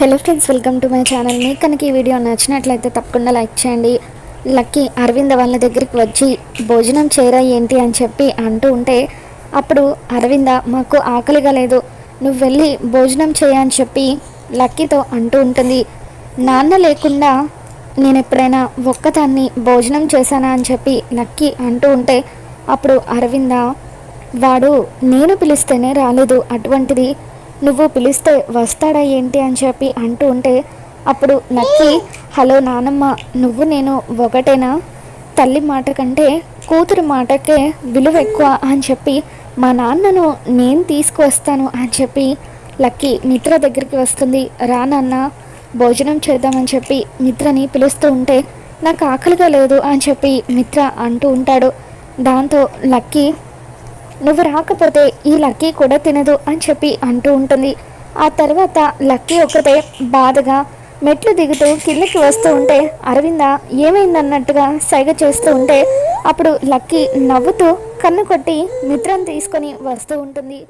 Hello friends welcome to my channel మీకు కనుక ఈ వీడియో నచ్చినట్లయితే తప్పకుండా లైక్ చేయండి. లక్కీ అరవింద వాళ్ళ దగ్గరికి వచ్చి భోజనం చేయరా ఏంటి అని చెప్పి అంటూ ఉంటే అప్పుడు అరవింద మాకు ఆకలిగా లేదు. నువ్వు వెళ్ళి భోజనం చేయని చెప్పి లక్కీతో అంటూ ఉంటుంది. నాన్న లేకుండా నేను ఎప్పుడైనా ఒక్కదాన్ని భోజనం చేశానా అని చెప్పి లక్కీ అంటూ ఉంటే అప్పుడు అరవింద వాడు నేను పిలిస్తేనే రాలేదు. అటువంటిది నువ్వు పిలిస్తే వస్తాడా ఏంటి అని చెప్పి అంటూ ఉంటే అప్పుడు నక్కి హలో నానమ్మ నువ్వు నేను ఒకటేనా? తల్లి మాట కంటే కూతురు మాటకే విలువ ఎక్కువ అని చెప్పి మా నాన్నను నేను తీసుకువస్తాను అని చెప్పి లక్కీ మిత్ర దగ్గరికి వస్తుంది. రా నాన్న భోజనం చేద్దామని చెప్పి మిత్రని పిలుస్తూ ఉంటే నాకు ఆకలిగా లేదు అని చెప్పి మిత్ర అంటూ ఉంటాడు. దాంతో లక్కీ నువ్వు రాకపోతే ఈ లక్కీ కూడా తినదు అని చెప్పి అంటూ ఉంటుంది. ఆ తర్వాత లక్కీ ఒకటే బాధగా మెట్లు దిగుతూ కిందకి వస్తూ ఉంటే అరవింద ఏమైందన్నట్టుగా సైగ చేస్తూ ఉంటే అప్పుడు లక్కీ నవ్వుతూ కన్ను కొట్టి మిత్రం తీసుకొని వస్తూ ఉంటుంది.